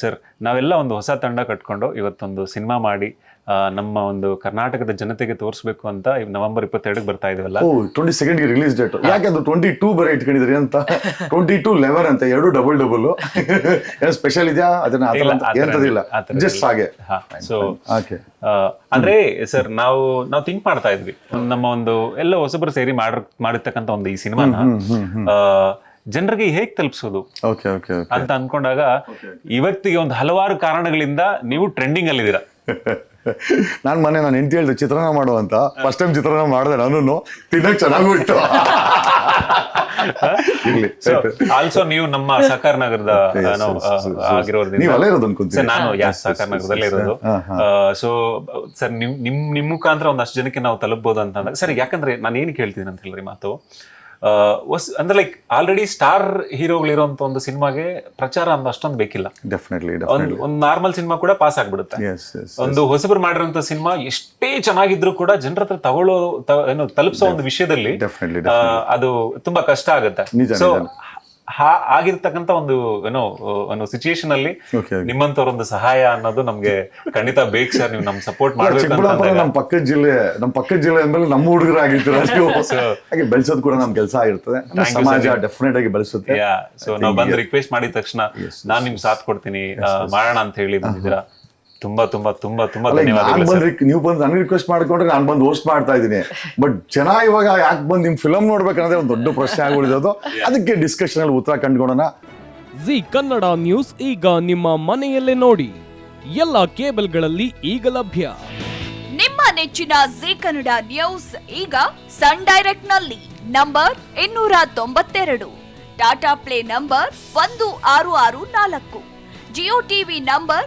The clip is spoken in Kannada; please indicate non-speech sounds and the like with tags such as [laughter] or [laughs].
ಸರ್ ನಾವೆಲ್ಲ ಒಂದು ಹೊಸ ತಂಡ ಕಟ್ಕೊಂಡು ಇವತ್ತೊಂದು ಸಿನಿಮಾ ಮಾಡಿ ನಮ್ಮ ಒಂದು ಕರ್ನಾಟಕದ ಜನತೆಗೆ ತೋರಿಸಬೇಕು ಅಂತ ನವೆಂಬರ್ ಇಪ್ಪತ್ತೆರಡಕ್ಕೆ ಬರ್ತಾ ಇದೀವಲ್ಲ? ಟ್ವೆಂಟಿ ಸೆಕೆಂಡ್ಗೆ ರಿಲೀಸ್ ಡೇಟ್ ಯಾಕೆ ಅದು ಟ್ವೆಂಟಿ ಟೂ ಬರೀ ಇಟ್ಕೊಂಡಿದ್ರಿ ಅಂತ? ಟ್ವೆಂಟಿ ಟೂ ಲೆವೆನ್ ಅಂತ ಎರಡು ಡಬಲ್ ಡಬಲ್ ಏನೋ ಸ್ಪೆಷಲ್ ಇದೆಯಾ? ಅದನ್ನ ಜಸ್ಟ್ ಹಾಗೆ. ಸೊ ಓಕೆ ಅಂದ್ರೆ ಸರ್ ನಾವು ನಾವು ಥಿಂಕ್ ಮಾಡ್ತಾ ಇದ್ವಿ. ನಮ್ಮ ಒಂದು ಎಲ್ಲ ಹೊಸಬರು ಸೇರಿ ಮಾಡ ಮಾಡಿರ್ತಕ್ಕಂಥ ಒಂದು ಈ ಸಿನಿಮಾನ. ಜನರಿಗೆ ಹೇಗ್ ತಲುಪಿಸೋದು? ಅಂತ ಅನ್ಕೊಂಡಾಗ ಇವತ್ತಿಗೆ ಒಂದು ಹಲವಾರು ಕಾರಣಗಳಿಂದ ನೀವು ಟ್ರೆಂಡಿಂಗ್ ಅಲ್ಲಿದ್ದೀರಾ. [laughs] ನಾನ್ ಮೊನ್ನೆ ನಾನು ಹೆಂಡತಿ ಹೇಳ್ದೆ ಚಿತ್ರಾನ್ನ ಮಾಡು ಅಂತ. ಫಸ್ಟ್ ಟೈಮ್ ಚಿತ್ರಾನ್ನ ಮಾಡಿದೆ ನಾನು ತಿನ್ನಕ್ ಚೆನ್ನಾಗಿ ಬಿಟ್ಟು ಆಲ್ಸೋ ನೀವು ನಮ್ಮ ಸಹಕಾರ ನಗರದ ನಾನು ಸಹಕಾರ ನಗರದಲ್ಲೇ ಇರೋದು. ಸೊ ಸರ್ ನಿಮ್ ನಿಮ್ ಮುಖಾಂತರ ಒಂದಷ್ಟು ಜನಕ್ಕೆ ನಾವು ತಲುಪಬಹುದು ಅಂತ ಸರಿ ಯಾಕಂದ್ರೆ ನಾನು ಏನು ಹೇಳ್ತೀನಿ ಅಂತ ಹೇಳ್ರಿ ಮಾತು? ಹೊಸ ಅಂದ್ರೆ ಲೈಕ್ ಆಲ್ರೆಡಿ ಸ್ಟಾರ್ ಹೀರೋಗಳಿರುವಂತ ಒಂದು ಸಿನಿಮಾಗೆ ಪ್ರಚಾರ ಅಂದ್ರೆ ಅಷ್ಟೊಂದು ಬೇಕಿಲ್ಲ. ಡೆಫಿನೆಟ್ಲಿ ಒಂದು ನಾರ್ಮಲ್ ಸಿನಿಮಾ ಕೂಡ ಪಾಸ್ ಆಗ್ಬಿಡುತ್ತೆ. ಒಂದು ಹೊಸಬರು ಮಾಡಿರೋಂಥ ಸಿನಿಮಾ ಎಷ್ಟೇ ಚೆನ್ನಾಗಿದ್ರು ಕೂಡ ಜನರ ಹತ್ರ ತಗೊಳ್ಳೋ ಏನು ತಲುಪಿಸೋ ಒಂದು ವಿಷಯದಲ್ಲಿ ಅದು ತುಂಬಾ ಕಷ್ಟ ಆಗುತ್ತೆ. ಸೊ ನಿಜ. ಆಗಿರ್ತಕ್ಕಂಥ ಒಂದು ಏನೋ ಒಂದು ಸಿಚುಯೇಷನ್ ಅಲ್ಲಿ ನಿಮ್ಮಂತವ್ರೊಂದು ಸಹಾಯ ಅನ್ನೋದು ನಮ್ಗೆ ಖಂಡಿತ ಬೇಕು ಸರ್ ನೀವು ನಮ್ ಸಪೋರ್ಟ್ ಮಾಡ್ಬೇಕು ಅಂದಾಗ. ನಮ್ಮ ಪಕ್ಕದ ಜಿಲ್ಲೆ ನಮ್ಮ ಪಕ್ಕದ ಜಿಲ್ಲೆ ಅಂದ್ಮೇಲೆ ನಮ್ಮ ಹುಡುಗರು ಆಗಿರ್ತೀರ. [laughs] ಹಾಗೆ ಬೆಳೆಸೋದು ಕೂಡ ನಮ್ ಕೆಲಸ ಆಗಿರ್ತದೆ. ಸಮಾಜ ಡೆಫಿನೆಟ್ ಆಗಿ ಬೆಳೆಸುತ್ತೆ. ಸೊ ನಾವು ಬಂದು ರಿಕ್ವೆಸ್ಟ್ ಮಾಡಿದ ತಕ್ಷಣ ನಾನು ನಾನ್ ನಿಮ್ ಸಾಥ್ ಕೊಡ್ತೀನಿ. ಮಾಡೋಣ ಅಂತ ಹೇಳಿ ಬಂದಿದ್ದೀರಾ? ತುಂಬಾ ತುಂಬಾ ತುಂಬಾ ತುಂಬಾ ನಾನು ಬಂದ್ ನೀವು ಬಂದು ನನಗೆ ರಿಕ್ವೆಸ್ಟ್ ಮಾಡ್ಕೊಂಡ್ರೆ ನಾನು ಬಂದು ಹೋಸ್ಟ್ ಮಾಡ್ತಾ ಇದ್ದೀನಿ. ಬಟ್ ಜನ ಇವಾಗ ಯಾಕೆ ಬಂದು ನಿಮ್ ಫಿಲಮ್ ನೋಡ್ಬೇಕನ್ನೋದೇ ಒಂದು ದೊಡ್ಡ ಪ್ರಶ್ನೆ ಆಗ್ಬಿಡಿದದು ಅದಕ್ಕೆ ಡಿಸ್ಕಷನ್ ಅಲ್ಲಿ ಉತ್ತರ ಕಂಡ್ಕೊಳೋಣ ಜಿ ಕನ್ನಡ ನ್ಯೂಸ್ ಈಗ ನಿಮ್ಮ ಮನೆಯಲ್ಲೇ ನೋಡಿ. ಎಲ್ಲ ಕೇಬಲ್ಗಳಲ್ಲಿ ಈಗ ಲಭ್ಯ. ನಿಮ್ಮ ನೆಚ್ಚಿನ ಜಿ ಕನ್ನಡ ನ್ಯೂಸ್ ಈಗ ಸನ್ ಡೈರೆಕ್ಟ್ನಲ್ಲಿ ನಂಬರ್ ಇನ್ನೂರ ತೊಂಬತ್ತೆರಡು. ಟಾಟಾ ಪ್ಲೇ ನಂಬರ್ ಒಂದು ಆರು ಆರು ನಾಲ್ಕು. Jio TV number